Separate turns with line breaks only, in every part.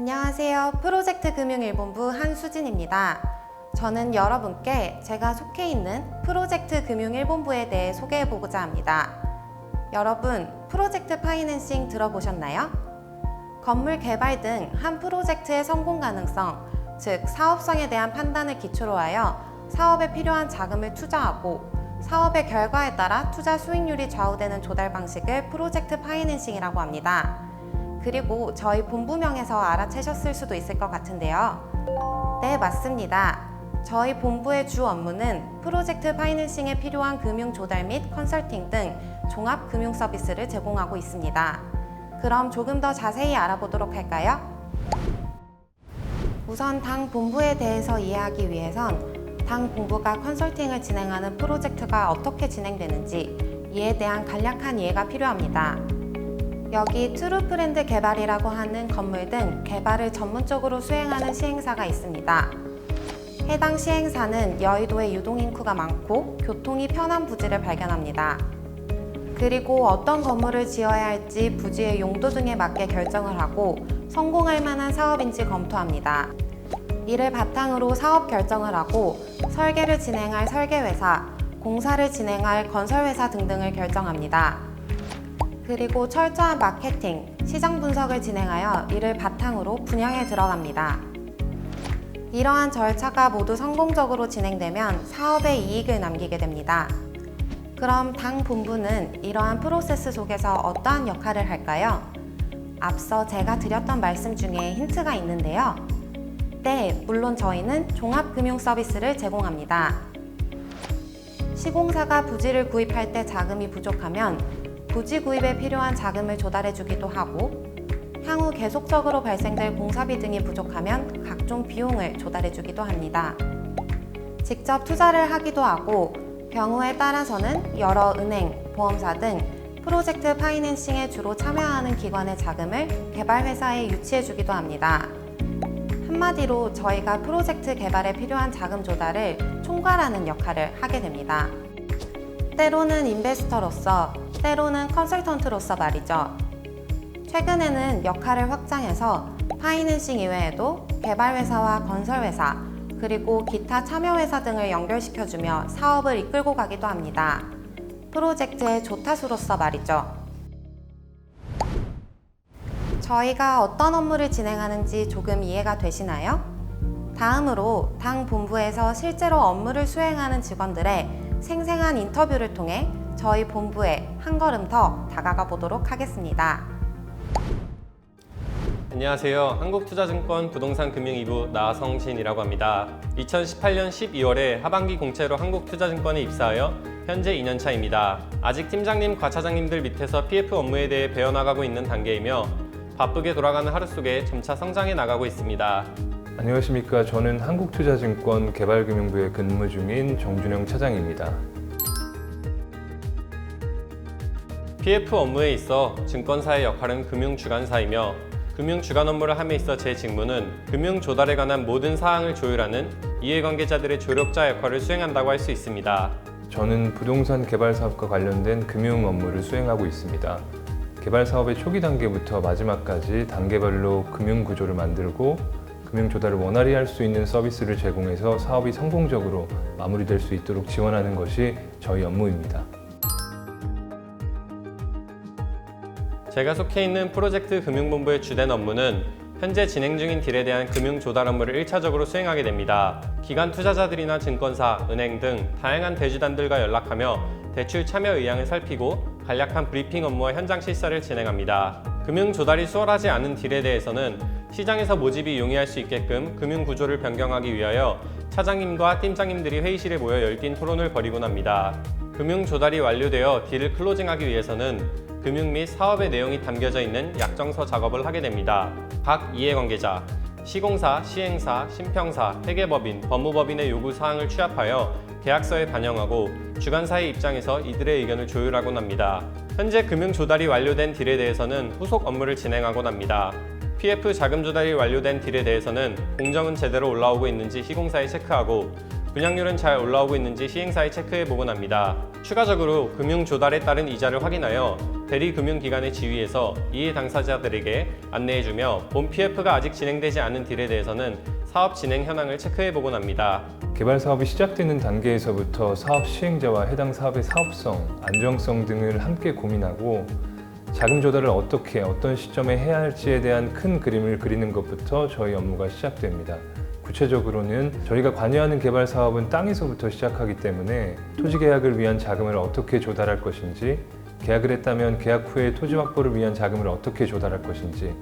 안녕하세요. 프로젝트 금융일본부 한수진입니다. 저는 여러분께 제가 속해 있는 프로젝트 금융일본부에 대해 소개해 보고자 합니다. 여러분, 프로젝트 파이낸싱 들어보셨나요? 건물 개발 등 한 프로젝트의 성공 가능성, 즉 사업성에 대한 판단을 기초로 하여 사업에 필요한 자금을 투자하고 사업의 결과에 따라 투자 수익률이 좌우되는 조달 방식을 프로젝트 파이낸싱이라고 합니다. 그리고 저희 본부명에서 알아채셨을 수도 있을 것 같은데요. 네, 맞습니다. 저희 본부의 주 업무는 프로젝트 파이낸싱에 필요한 금융 조달 및 컨설팅 등 종합 금융 서비스를 제공하고 있습니다. 그럼 조금 더 자세히 알아보도록 할까요? 우선 당 본부에 대해서 이해하기 위해선 당 본부가 컨설팅을 진행하는 프로젝트가 어떻게 진행되는지 이에 대한 간략한 이해가 필요합니다. 여기 트루프랜드 개발이라고 하는 건물 등 개발을 전문적으로 수행하는 시행사가 있습니다. 해당 시행사는 여의도에 유동 인구가 많고 교통이 편한 부지를 발견합니다. 그리고 어떤 건물을 지어야 할지 부지의 용도 등에 맞게 결정을 하고 성공할 만한 사업인지 검토합니다. 이를 바탕으로 사업 결정을 하고 설계를 진행할 설계회사, 공사를 진행할 건설회사 등등을 결정합니다. 그리고 철저한 마케팅, 시장 분석을 진행하여 이를 바탕으로 분양에 들어갑니다. 이러한 절차가 모두 성공적으로 진행되면 사업에 이익을 남기게 됩니다. 그럼 당 본부는 이러한 프로세스 속에서 어떠한 역할을 할까요? 앞서 제가 드렸던 말씀 중에 힌트가 있는데요. 네, 물론 저희는 종합금융 서비스를 제공합니다. 시공사가 부지를 구입할 때 자금이 부족하면 부지 구입에 필요한 자금을 조달해 주기도 하고 향후 계속적으로 발생될 공사비 등이 부족하면 각종 비용을 조달해 주기도 합니다. 직접 투자를 하기도 하고 경우에 따라서는 여러 은행, 보험사 등 프로젝트 파이낸싱에 주로 참여하는 기관의 자금을 개발 회사에 유치해 주기도 합니다. 한마디로 저희가 프로젝트 개발에 필요한 자금 조달을 총괄하는 역할을 하게 됩니다. 때로는 인베스터로서, 때로는 컨설턴트로서 말이죠. 최근에는 역할을 확장해서 파이낸싱 이외에도 개발회사와 건설회사, 그리고 기타 참여회사 등을 연결시켜주며 사업을 이끌고 가기도 합니다. 프로젝트의 조타수로서 말이죠. 저희가 어떤 업무를 진행하는지 조금 이해가 되시나요? 다음으로 당 본부에서 실제로 업무를 수행하는 직원들의 생생한 인터뷰를 통해 저희 본부에 한 걸음 더 다가가 보도록 하겠습니다.
안녕하세요. 한국투자증권 부동산 금융 2부 나성신이라고 합니다. 2018년 12월에 하반기 공채로 한국투자증권에 입사하여 현재 2년차입니다. 아직 팀장님, 과차장님들 밑에서 PF 업무에 대해 배워나가고 있는 단계이며 바쁘게 돌아가는 하루 속에 점차 성장해 나가고 있습니다.
안녕하십니까. 저는 한국투자증권 개발금융부에 근무 중인 정준영 차장입니다.
PF 업무에 있어 증권사의 역할은 금융주관사이며 금융주관 업무를 함에 있어 제 직무는 금융 조달에 관한 모든 사항을 조율하는 이해관계자들의 조력자 역할을 수행한다고 할 수 있습니다.
저는 부동산 개발 사업과 관련된 금융 업무를 수행하고 있습니다. 개발 사업의 초기 단계부터 마지막까지 단계별로 금융 구조를 만들고 금융 조달을 원활히 할 수 있는 서비스를 제공해서 사업이 성공적으로 마무리될 수 있도록 지원하는 것이 저희 업무입니다.
제가 속해 있는 프로젝트 금융본부의 주된 업무는 현재 진행 중인 딜에 대한 금융 조달 업무를 1차적으로 수행하게 됩니다. 기관 투자자들이나 증권사, 은행 등 다양한 대주단들과 연락하며 대출 참여 의향을 살피고 간략한 브리핑 업무와 현장 실사를 진행합니다. 금융 조달이 수월하지 않은 딜에 대해서는 시장에서 모집이 용이할 수 있게끔 금융 구조를 변경하기 위하여 차장님과 팀장님들이 회의실에 모여 열띤 토론을 벌이곤 합니다. 금융 조달이 완료되어 딜을 클로징하기 위해서는 금융 및 사업의 내용이 담겨져 있는 약정서 작업을 하게 됩니다. 각 이해관계자, 시공사, 시행사, 심평사, 회계법인, 법무법인의 요구 사항을 취합하여 계약서에 반영하고 주관사의 입장에서 이들의 의견을 조율하곤 합니다. 현재 금융 조달이 완료된 딜에 대해서는 후속 업무를 진행하곤 합니다. PF 자금 조달이 완료된 딜에 대해서는 공정은 제대로 올라오고 있는지 시공사에 체크하고 분양률은 잘 올라오고 있는지 시행사에 체크해 보곤 합니다. 추가적으로 금융 조달에 따른 이자를 확인하여 대리 금융기관의 지위에서 이해 당사자들에게 안내해주며 본 PF가 아직 진행되지 않은 딜에 대해서는 사업 진행 현황을 체크해 보곤 합니다.
개발 사업이 시작되는 단계에서부터 사업 시행자와 해당 사업의 사업성, 안정성 등을 함께 고민하고 자금 조달을 어떻게 어떤 시점에 해야 할지에 대한 큰 그림을 그리는 것부터 저희 업무가 시작됩니다. 구체적으로는 저희가 관여하는 개발 사업은 땅에서부터 시작하기 때문에 토지 계약을 위한 자금을 어떻게 조달할 것인지, 계약을 했다면 계약 후에 토지 확보를 위한 자금을 어떻게 조달할 것인지,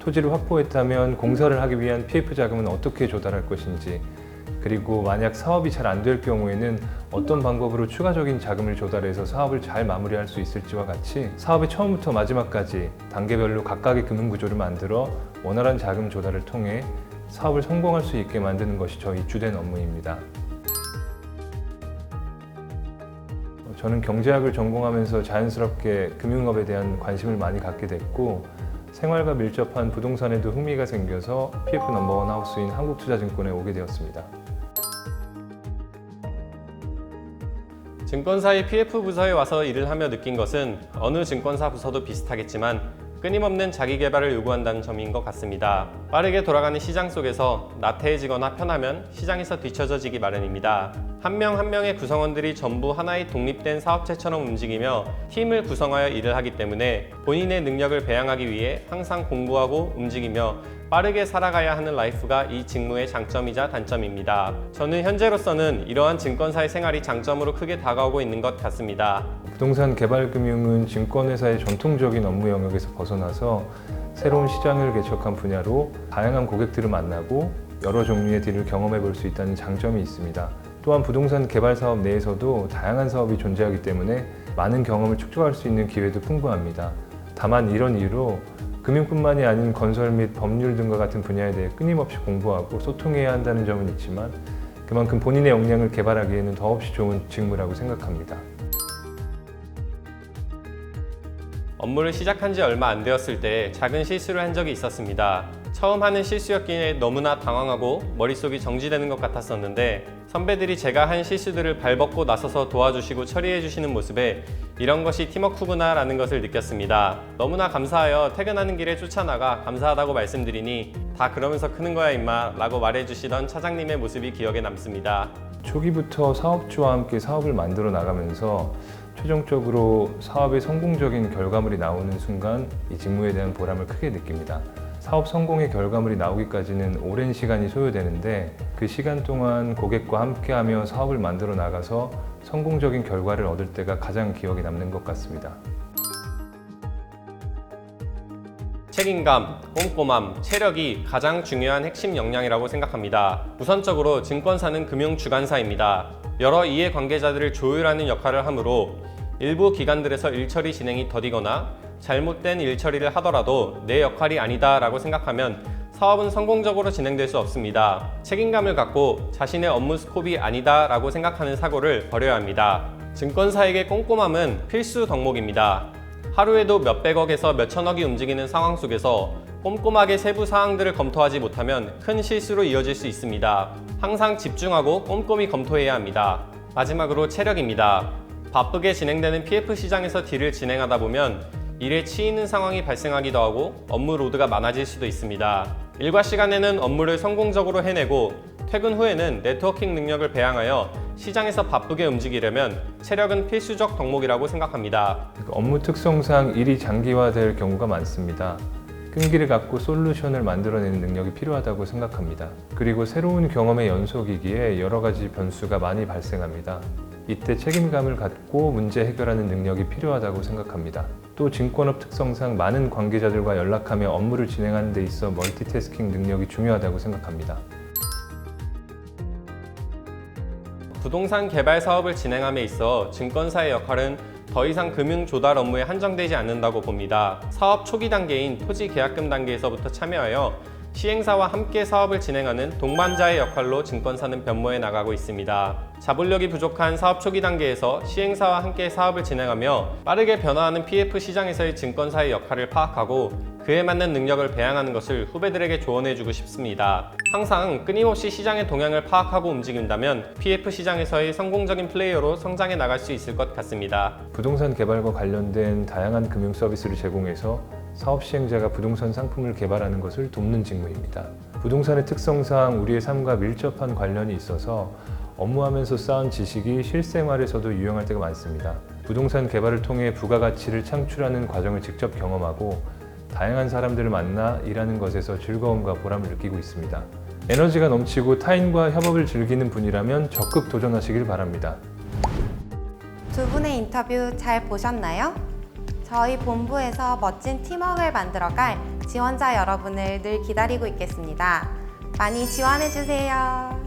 토지를 확보했다면 공사를 하기 위한 PF 자금은 어떻게 조달할 것인지, 그리고 만약 사업이 잘 안 될 경우에는 어떤 방법으로 추가적인 자금을 조달해서 사업을 잘 마무리할 수 있을지와 같이 사업의 처음부터 마지막까지 단계별로 각각의 금융 구조를 만들어 원활한 자금 조달을 통해 사업을 성공할 수 있게 만드는 것이 저희 주된 업무입니다. 저는 경제학을 전공하면서 자연스럽게 금융업에 대한 관심을 많이 갖게 됐고 생활과 밀접한 부동산에도 흥미가 생겨서 PF 넘버원 하우스인 한국투자증권에 오게 되었습니다.
증권사의 PF 부서에 와서 일을 하며 느낀 것은 어느 증권사 부서도 비슷하겠지만 끊임없는 자기 개발을 요구한다는 점인 것 같습니다. 빠르게 돌아가는 시장 속에서 나태해지거나 편하면 시장에서 뒤처져지기 마련입니다. 한명한 명의 구성원들이 전부 하나의 독립된 사업체처럼 움직이며 팀을 구성하여 일을 하기 때문에 본인의 능력을 배양하기 위해 항상 공부하고 움직이며 빠르게 살아가야 하는 라이프가 이 직무의 장점이자 단점입니다. 저는 현재로서는 이러한 증권사의 생활이 장점으로 크게 다가오고 있는 것 같습니다.
부동산 개발 금융은 증권회사의 전통적인 업무 영역에서 벗어나서 새로운 시장을 개척한 분야로 다양한 고객들을 만나고 여러 종류의 딜을 경험해 볼 수 있다는 장점이 있습니다. 또한 부동산 개발 사업 내에서도 다양한 사업이 존재하기 때문에 많은 경험을 축적할 수 있는 기회도 풍부합니다. 다만 이런 이유로 금융뿐만이 아닌 건설 및 법률 등과 같은 분야에 대해 끊임없이 공부하고 소통해야 한다는 점은 있지만 그만큼 본인의 역량을 개발하기에는 더없이 좋은 직무라고 생각합니다.
업무를 시작한 지 얼마 안 되었을 때 작은 실수를 한 적이 있었습니다. 처음 하는 실수였기에 너무나 당황하고 머릿속이 정지되는 것 같았었는데 선배들이 제가 한 실수들을 발벗고 나서서 도와주시고 처리해 주시는 모습에 이런 것이 팀워크구나 라는 것을 느꼈습니다. 너무나 감사하여 퇴근하는 길에 쫓아나가 감사하다고 말씀드리니 다 그러면서 크는 거야 임마 라고 말해주시던 차장님의 모습이 기억에 남습니다.
초기부터 사업주와 함께 사업을 만들어 나가면서 최종적으로 사업의 성공적인 결과물이 나오는 순간 이 직무에 대한 보람을 크게 느낍니다. 사업 성공의 결과물이 나오기까지는 오랜 시간이 소요되는데 그 시간 동안 고객과 함께하며 사업을 만들어 나가서 성공적인 결과를 얻을 때가 가장 기억에 남는 것 같습니다.
책임감, 꼼꼼함, 체력이 가장 중요한 핵심 역량이라고 생각합니다. 우선적으로 증권사는 금융 주관사입니다. 여러 이해 관계자들을 조율하는 역할을 하므로 일부 기관들에서 일처리 진행이 더디거나 잘못된 일처리를 하더라도 내 역할이 아니다 라고 생각하면 사업은 성공적으로 진행될 수 없습니다. 책임감을 갖고 자신의 업무 스콥이 아니다 라고 생각하는 사고를 버려야 합니다. 증권사에게 꼼꼼함은 필수 덕목입니다. 하루에도 몇백억에서 몇천억이 움직이는 상황 속에서 꼼꼼하게 세부 사항들을 검토하지 못하면 큰 실수로 이어질 수 있습니다. 항상 집중하고 꼼꼼히 검토해야 합니다. 마지막으로 체력입니다. 바쁘게 진행되는 PF 시장에서 딜을 진행하다 보면 일에 치이는 상황이 발생하기도 하고 업무 로드가 많아질 수도 있습니다. 일과 시간에는 업무를 성공적으로 해내고 퇴근 후에는 네트워킹 능력을 배양하여 시장에서 바쁘게 움직이려면 체력은 필수적 덕목이라고 생각합니다.
업무 특성상 일이 장기화될 경우가 많습니다. 끈기를 갖고 솔루션을 만들어내는 능력이 필요하다고 생각합니다. 그리고 새로운 경험의 연속이기에 여러 가지 변수가 많이 발생합니다. 이때 책임감을 갖고 문제 해결하는 능력이 필요하다고 생각합니다. 또 증권업 특성상 많은 관계자들과 연락하며 업무를 진행하는 데 있어 멀티태스킹 능력이 중요하다고 생각합니다.
부동산 개발 사업을 진행함에 있어 증권사의 역할은 더 이상 금융 조달 업무에 한정되지 않는다고 봅니다. 사업 초기 단계인 토지 계약금 단계에서부터 참여하여 시행사와 함께 사업을 진행하는 동반자의 역할로 증권사는 변모해 나가고 있습니다. 자본력이 부족한 사업 초기 단계에서 시행사와 함께 사업을 진행하며 빠르게 변화하는 PF 시장에서의 증권사의 역할을 파악하고 그에 맞는 능력을 배양하는 것을 후배들에게 조언해주고 싶습니다. 항상 끊임없이 시장의 동향을 파악하고 움직인다면 PF 시장에서의 성공적인 플레이어로 성장해 나갈 수 있을 것 같습니다.
부동산 개발과 관련된 다양한 금융 서비스를 제공해서 사업 시행자가 부동산 상품을 개발하는 것을 돕는 직무입니다. 부동산의 특성상 우리의 삶과 밀접한 관련이 있어서 업무하면서 쌓은 지식이 실생활에서도 유용할 때가 많습니다. 부동산 개발을 통해 부가가치를 창출하는 과정을 직접 경험하고 다양한 사람들을 만나 일하는 것에서 즐거움과 보람을 느끼고 있습니다. 에너지가 넘치고 타인과 협업을 즐기는 분이라면 적극 도전하시길 바랍니다.
두 분의 인터뷰 잘 보셨나요? 저희 본부에서 멋진 팀워크를 만들어갈 지원자 여러분을 늘 기다리고 있겠습니다. 많이 지원해주세요.